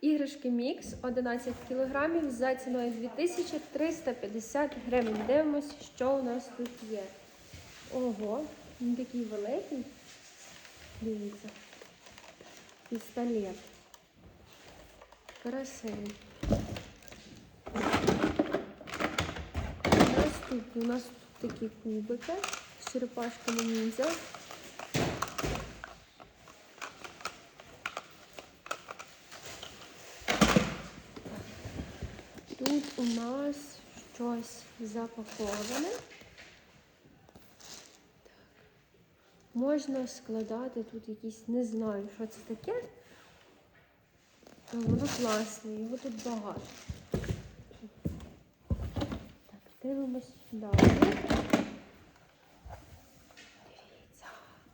Іграшки Мікс 11 кг за ціною 2350 гривень. Дивимось, що у нас тут є. Ого, він такий великий. Дивіться. Пістолет. Красивий. Наступні у нас тут такі кубики з черепашками ніндзя. Тут у нас щось запаковане. Так. Можна складати тут якісь, не знаю, що це таке. Воно класне, його тут багато. Так, дивимось далі. Дивіться,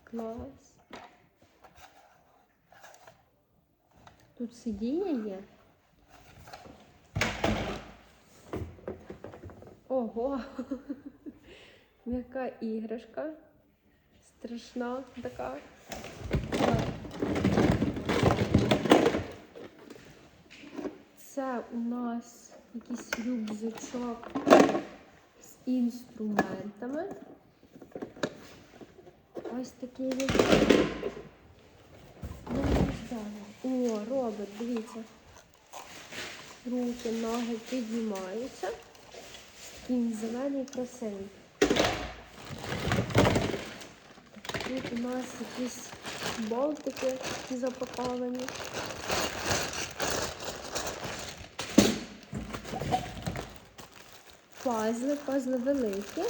клас. Тут сидіння є. Ого! Яка іграшка. Страшна така. Це у нас якийсь рюкзачок з інструментами. Ось такий він. О, робот, дивіться. Руки, ноги піднімаються. Він зелений красивий. Тут у нас якісь болтики запаковані. Пазли, пазли великі.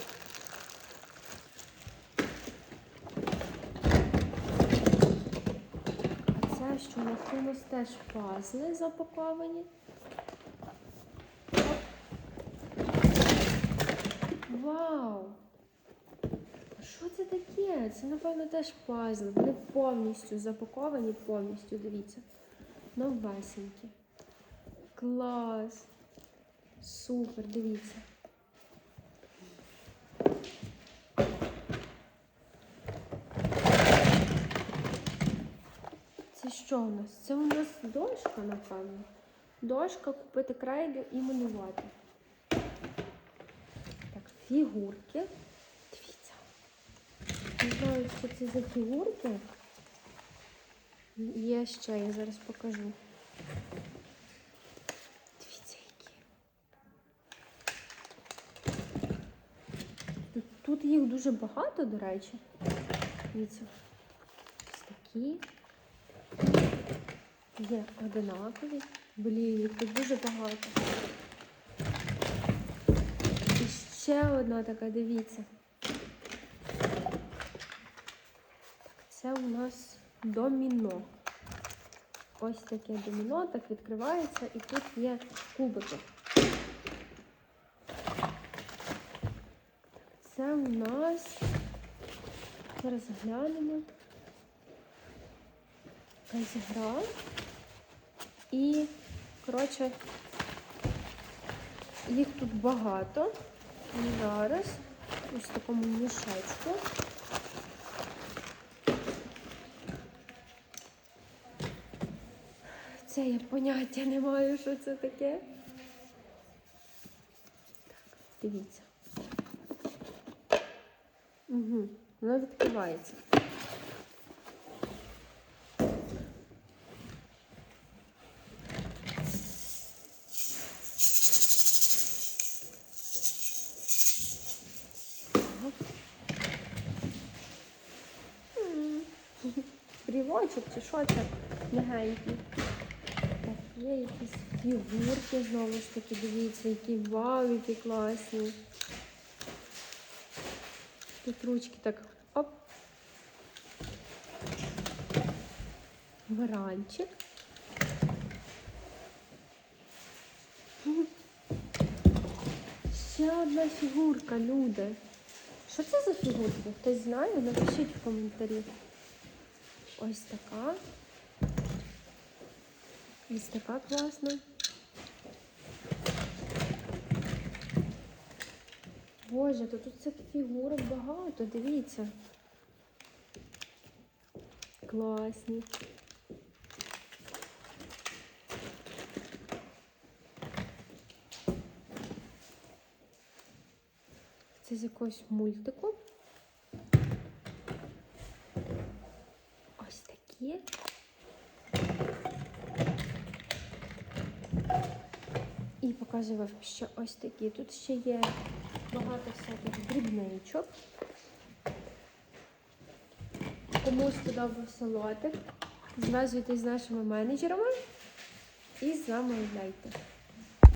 Це що у нас теж пазли запаковані. Вау! А що це таке? Це, напевно, теж пазли. Вони повністю запаковані, повністю, дивіться. Новесенькі. Клас! Супер, дивіться. Це що у нас? Це у нас дошка, напевно. Дошка купити крейду і малювати. Так, фігурки. Знаю, що це за фігурки. Є ще, я зараз покажу. Дивіться, які. Тут, тут їх дуже багато, до речі. Дивіться. Ось такі. Є одинакові. Блін, їх тут дуже багато. І ще одна така, дивіться. Це у нас доміно. Ось таке доміно, так відкривається, і тут є кубики. Це у нас, зараз глянемо, якась гра. І, коротше, їх тут багато. І Зараз ось в такому мішечку. Це я поняття не маю, що це таке. Так, дивіться. Угу, воно відкривається. Брівочок чи що це легенький. Є якісь фігурки знову ж таки, дивіться, які вау, які класні. Тут ручки так оп. Варанчик. Ще одна фігурка, люди. Що це за фігурки? Хтось знає? Напишіть в коментарі. Ось така. Ось така класна. Боже, то тут цих фігурок багато, дивіться. Класні. Це з якогось мультику. Ось такі. І що ось такі. Тут ще є багато всяких дрібничок. Кому сподобався лотик, зв'язуйтесь з нашими менеджерами і замовляйте.